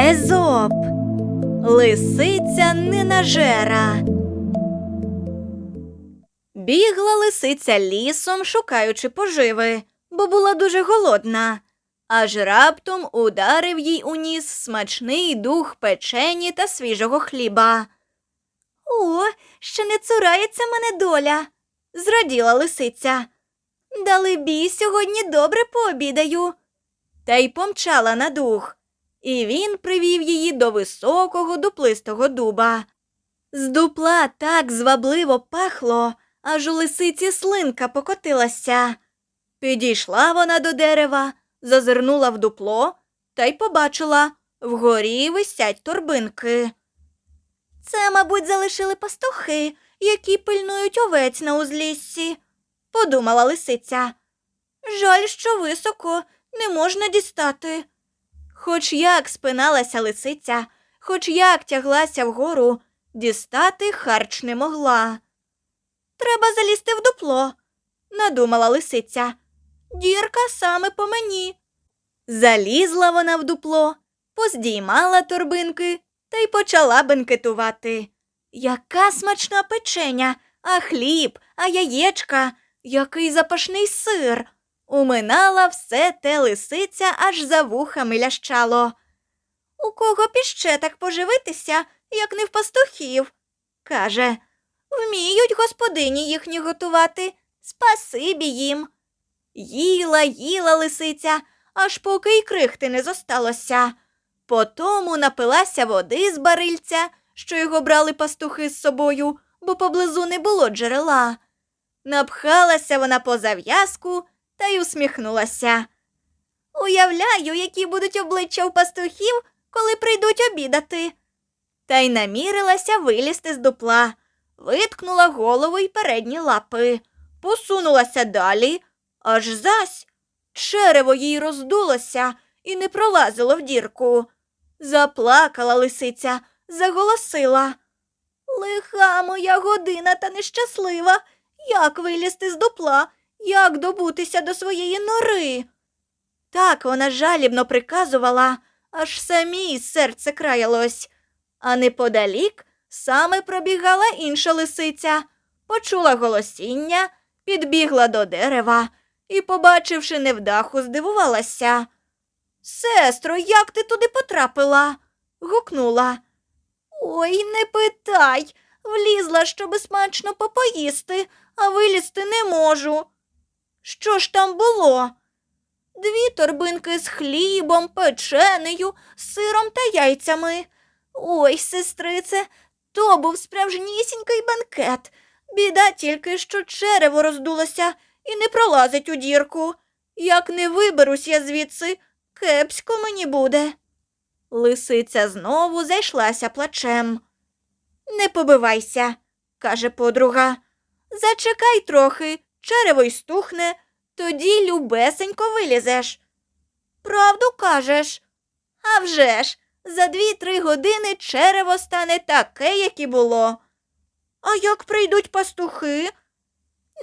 Езоп. Лисиця ненажера. Бігла лисиця лісом, шукаючи поживи, бо була дуже голодна. Аж раптом ударив їй у ніс смачний дух печені та свіжого хліба. О, ще не цурається мене доля, зраділа лисиця. Далебі, сьогодні добре пообідаю. Та й помчала на дух, і він привів її до високого дуплистого дуба. З дупла так звабливо пахло, аж у лисиці слинка покотилася. Підійшла вона до дерева, зазирнула в дупло та й побачила вгорі висять торбинки. Це, мабуть, залишили пастухи, які пильнують овець на узліссі, подумала лисиця. Жаль, що високо не можна дістати. Хоч як спиналася лисиця, хоч як тяглася вгору, дістати харч не могла. Треба залізти в дупло, надумала лисиця. Дірка саме по мені. Залізла вона в дупло, поздіймала торбинки та й почала бенкетувати. Яка смачна печеня, а хліб, а яєчка, який запашний сир. Уминала все те лисиця, аж за вухами лящало. У кого піще так поживитися, як не в пастухів? каже. Вміють господині їхні готувати. Спасибі їм. Їла, їла лисиця, аж поки й крихти не зосталося. Потому напилася води з барильця, що його брали пастухи з собою, бо поблизу не було джерела. Напхалася вона по зав'язку та й усміхнулася. Уявляю, які будуть обличчя у пастухів, коли прийдуть обідати. Та й намірилася вилізти з дупла, виткнула голову й передні лапи, посунулася далі, аж зась черево їй роздулося і не пролазило в дірку. Заплакала лисиця, заголосила. Лиха моя година та нещаслива. Як вилізти з дупла, як добутися до своєї нори? Так вона жалібно приказувала, аж самій серце краялось. А неподалік саме пробігала інша лисиця, почула голосіння, підбігла до дерева і, побачивши невдаху, здивувалася. Сестро, як ти туди потрапила? гукнула. Ой, не питай. Влізла, щоби смачно попоїсти, а вилізти не можу. Що ж там було? Дві торбинки з хлібом, печенею, сиром та яйцями. Ой, сестрице, то був справжнісінький банкет. Біда тільки, що черево роздулося і не пролазить у дірку. Як не виберусь я звідси, кепсько мені буде. Лисиця знову зайшлася плачем. Не побивайся, каже подруга. Зачекай трохи, черево й стухне, тоді любесенько вилізеш. Правду кажеш? А вже ж, за дві-три години черево стане таке, як і було. А як прийдуть пастухи?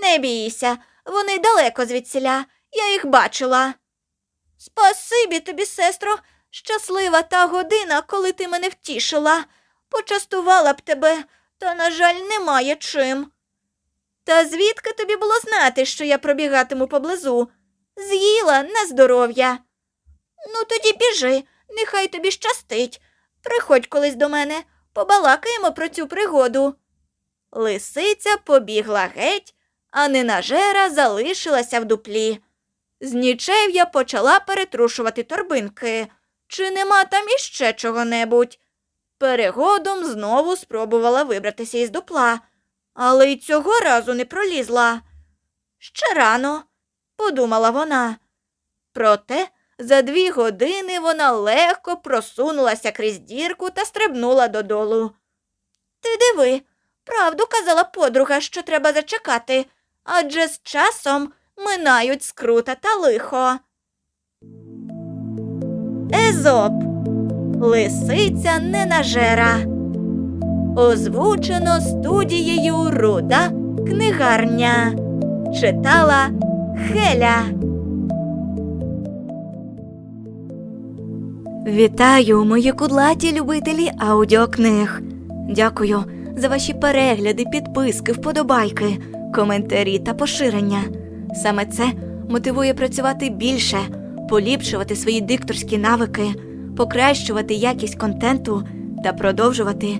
Не бійся, вони далеко звідсіля, я їх бачила. Спасибі тобі, сестро, щаслива та година, коли ти мене втішила. Почастувала б тебе, та, на жаль, немає чим. Та звідки тобі було знати, що я пробігатиму поблизу? З'їла на здоров'я. Ну, тоді біжи, нехай тобі щастить. Приходь колись до мене, побалакаємо про цю пригоду. Лисиця побігла геть, а ненажера залишилася в дуплі. З нічев'я почала перетрушувати торбинки. Чи нема там іще чого-небудь? Перегодом знову спробувала вибратися із дупла, але й цього разу не пролізла. Ще рано, подумала вона. Проте за дві години вона легко просунулася крізь дірку та стрибнула додолу. Ти диви, правду казала подруга, що треба зачекати, адже з часом минають скрута та лихо. Езоп Лисиця ненажера. Озвучено студією Руда книгарня. Читала Хеля. Вітаю, мої кудлаті любителі аудіокниг. Дякую за ваші перегляди, підписки, вподобайки, коментарі та поширення. Саме це мотивує працювати більше, поліпшувати свої дикторські навики, покращувати якість контенту та продовжувати